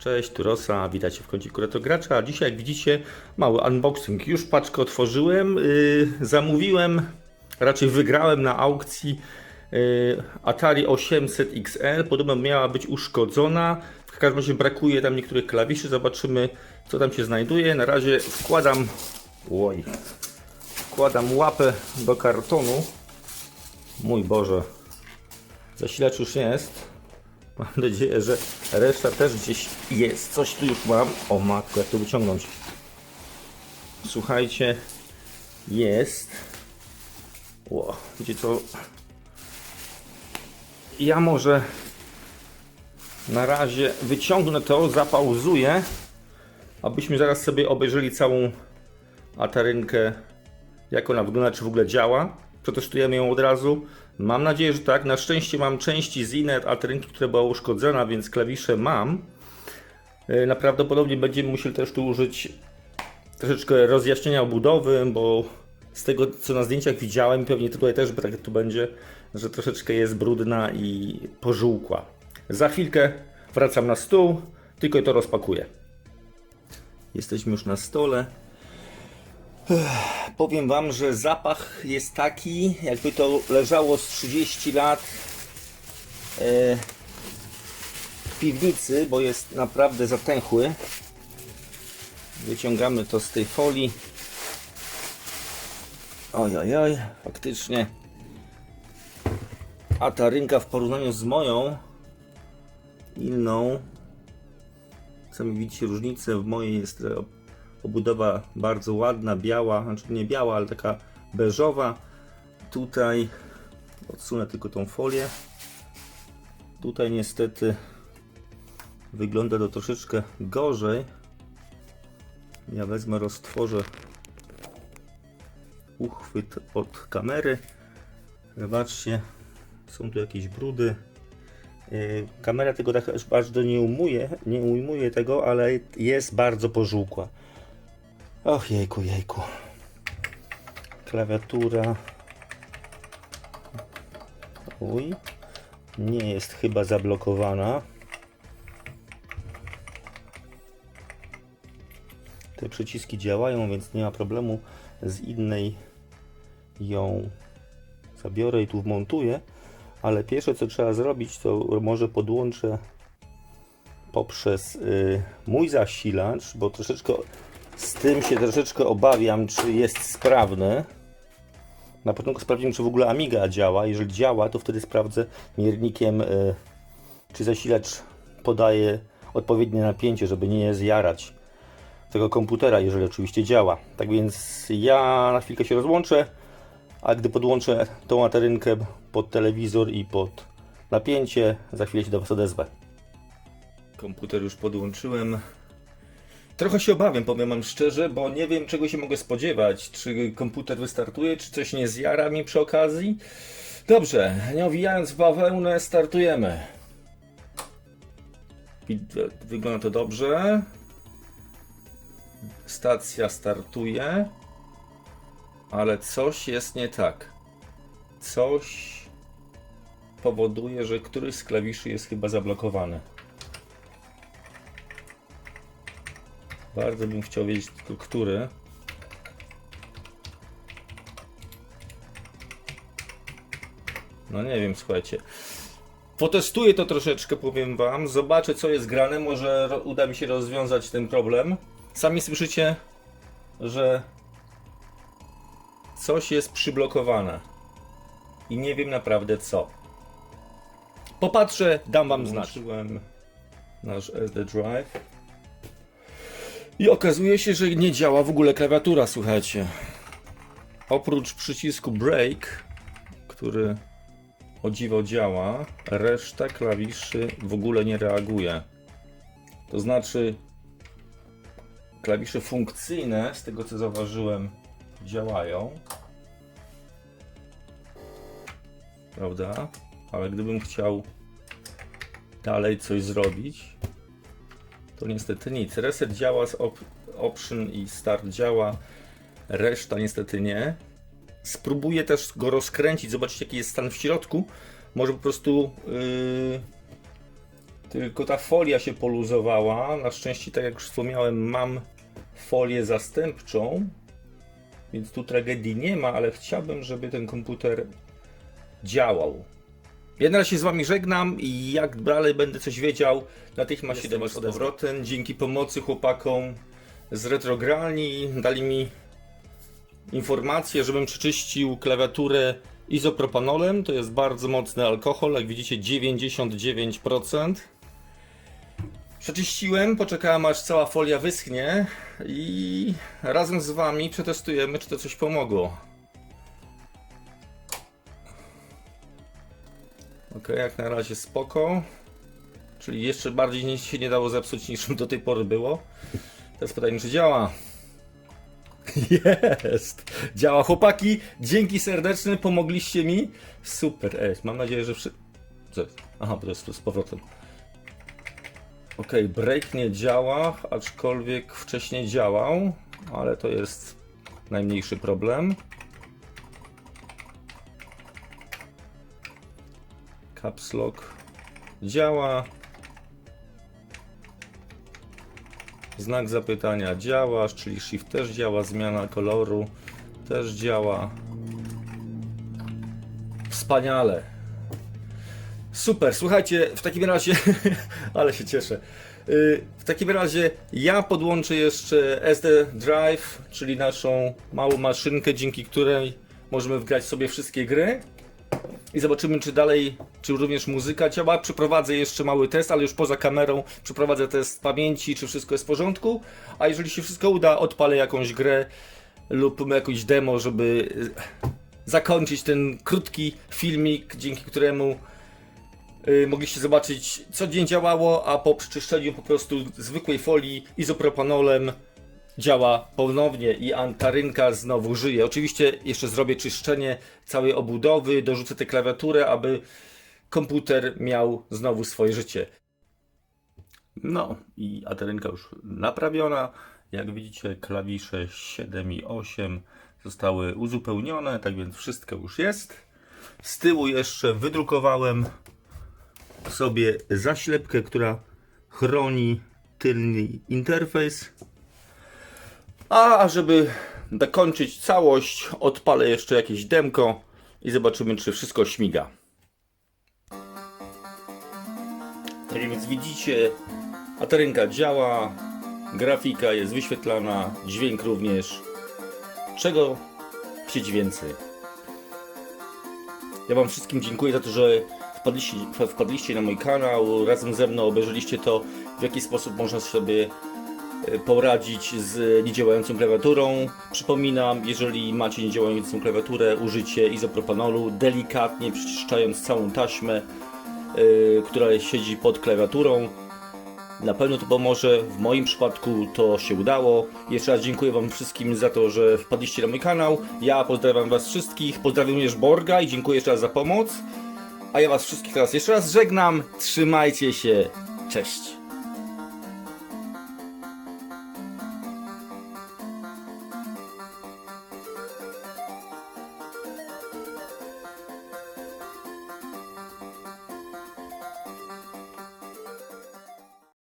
Cześć, tu Rosa, witajcie w kąciku Retro Gracza. A dzisiaj, jak widzicie, mały unboxing. Już paczkę otworzyłem, yy, zamówiłem, raczej wygrałem na aukcji yy, Atari 800 XL. Podobno miała być uszkodzona. W każdym razie brakuje tam niektórych klawiszy. Zobaczymy, co tam się znajduje. Na razie wkładam, oj, wkładam łapę do kartonu. Mój Boże, zasilacz już jest. Mam nadzieję, że reszta też gdzieś jest. Coś tu już mam. O matko, jak to wyciągnąć? Słuchajcie, jest. Ło, wiecie co? Ja może na razie wyciągnę to, zapauzuję, abyśmy zaraz sobie obejrzeli całą atarynkę, jak ona wygląda, czy w ogóle działa. Przetestujemy ją od razu. Mam nadzieję, że tak. Na szczęście mam części z innej atarynki, która była uszkodzona, więc klawisze mam. Yy, Najprawdopodobniej będziemy musieli też tu użyć troszeczkę rozjaśnienia obudowy, bo z tego co na zdjęciach widziałem, pewnie tutaj też tak tu będzie, że troszeczkę jest brudna i pożółkła. Za chwilkę wracam na stół, tylko to rozpakuję. Jesteśmy już na stole. Powiem Wam, że zapach jest taki, jakby to leżało z 30 lat e, w piwnicy, bo jest naprawdę zatęchły. Wyciągamy to z tej folii. Oj, oj, oj, faktycznie. A ta rynka w porównaniu z moją inną, sami widzicie różnicę, w mojej jest obudowa bardzo ładna, biała, znaczy nie biała, ale taka beżowa. Tutaj odsunę tylko tą folię. Tutaj niestety wygląda to troszeczkę gorzej. Ja wezmę, roztworzę uchwyt od kamery. Zobaczcie, są tu jakieś brudy. Yy, Kamera tego tak aż bardzo nie umuje, nie ujmuje tego, ale jest bardzo pożółkła. Och jejku, jejku. Klawiatura. Uj. Nie jest chyba zablokowana. Te przyciski działają, więc nie ma problemu. Z innej ją zabiorę i tu wmontuję. Ale pierwsze co trzeba zrobić, to może podłączę poprzez y, mój zasilacz, bo troszeczkę z tym się troszeczkę obawiam, czy jest sprawny. Na początku sprawdzimy, czy w ogóle Amiga działa. Jeżeli działa, to wtedy sprawdzę miernikiem, y, czy zasilacz podaje odpowiednie napięcie, żeby nie zjarać tego komputera, jeżeli oczywiście działa. Tak więc ja na chwilkę się rozłączę, a gdy podłączę tą atarynkę pod telewizor i pod napięcie, za chwilę się do Was odezwę. Komputer już podłączyłem. Trochę się obawiam, powiem Wam szczerze, bo nie wiem czego się mogę spodziewać. Czy komputer wystartuje, czy coś nie zjara mi przy okazji. Dobrze, nie owijając bawełnę, startujemy. Wygląda to dobrze. Stacja startuje, ale coś jest nie tak. Coś powoduje, że któryś z klawiszy jest chyba zablokowany. Bardzo bym chciał wiedzieć tylko który. No nie wiem, słuchajcie. Potestuję to troszeczkę, powiem wam. Zobaczę co jest grane. Może uda mi się rozwiązać ten problem. Sami słyszycie, że coś jest przyblokowane. I nie wiem naprawdę co. Popatrzę, dam wam znać. nasz SD Drive. I okazuje się, że nie działa w ogóle klawiatura, słuchajcie. Oprócz przycisku Break, który o dziwo działa, reszta klawiszy w ogóle nie reaguje. To znaczy, klawisze funkcyjne, z tego co zauważyłem, działają. Prawda? Ale gdybym chciał dalej coś zrobić, to niestety nic. Reset działa z op Option i Start działa, reszta niestety nie. Spróbuję też go rozkręcić, zobaczyć jaki jest stan w środku. Może po prostu yy, Tylko ta folia się poluzowała. Na szczęście, tak jak już wspomniałem, mam folię zastępczą, więc tu tragedii nie ma, ale chciałbym, żeby ten komputer działał. Ja na razie się z wami żegnam i jak dalej będę coś wiedział, natychmiast się do was powrotem. Dzięki pomocy chłopakom z Retrogralni dali mi informację, żebym przeczyścił klawiaturę izopropanolem. To jest bardzo mocny alkohol, jak widzicie 99%. Przeczyściłem, poczekałem aż cała folia wyschnie i razem z wami przetestujemy, czy to coś pomogło. Ok, jak na razie spoko. Czyli jeszcze bardziej nic się nie dało zepsuć niż do tej pory było. Teraz pytanie, czy działa. Jest! Działa chłopaki, dzięki serdeczne, pomogliście mi. Super, ej, mam nadzieję, że wszy... Co jest? Aha, bo to jest z powrotem. Ok, break nie działa, aczkolwiek wcześniej działał, ale to jest najmniejszy problem. Caps lock działa. Znak zapytania działa, czyli shift też działa, zmiana koloru też działa. Wspaniale. Super, słuchajcie, w takim razie, ale się cieszę. Yy, W takim razie ja podłączę jeszcze SD Drive, czyli naszą małą maszynkę, dzięki której możemy wgrać sobie wszystkie gry. I zobaczymy, czy dalej, czy również muzyka działa. Przeprowadzę jeszcze mały test, ale już poza kamerą. Przeprowadzę test pamięci, czy wszystko jest w porządku. A jeżeli się wszystko uda, odpalę jakąś grę lub jakąś demo, żeby y, zakończyć ten krótki filmik, dzięki któremu y, mogliście zobaczyć, co dzień działało, a po przeczyszczeniu po prostu zwykłej folii izopropanolem działa ponownie i antarynka znowu żyje. Oczywiście jeszcze zrobię czyszczenie całej obudowy, dorzucę tę klawiaturę, aby komputer miał znowu swoje życie. No i atarynka już naprawiona. Jak widzicie klawisze 7 i 8 zostały uzupełnione, tak więc wszystko już jest. Z tyłu jeszcze wydrukowałem sobie zaślepkę, która chroni tylny interfejs. A żeby dokończyć całość, odpalę jeszcze jakieś demko i zobaczymy, czy wszystko śmiga. Tak więc widzicie, atarynka działa, grafika jest wyświetlana, dźwięk również. Czego chcieć więcej? Ja Wam wszystkim dziękuję za to, że wpadliście, wpadliście na mój kanał, razem ze mną obejrzeliście to, w jaki sposób można sobie e, poradzić z niedziałającą klawiaturą. Przypominam, jeżeli macie niedziałającą klawiaturę, użycie izopropanolu, delikatnie przyczyszczając całą taśmę, e, która siedzi pod klawiaturą. Na pewno to pomoże. W moim przypadku to się udało. Jeszcze raz dziękuję Wam wszystkim za to, że wpadliście na mój kanał. Ja pozdrawiam Was wszystkich. Pozdrawiam również Borga i dziękuję jeszcze raz za pomoc. A ja Was wszystkich teraz jeszcze raz żegnam. Trzymajcie się. Cześć.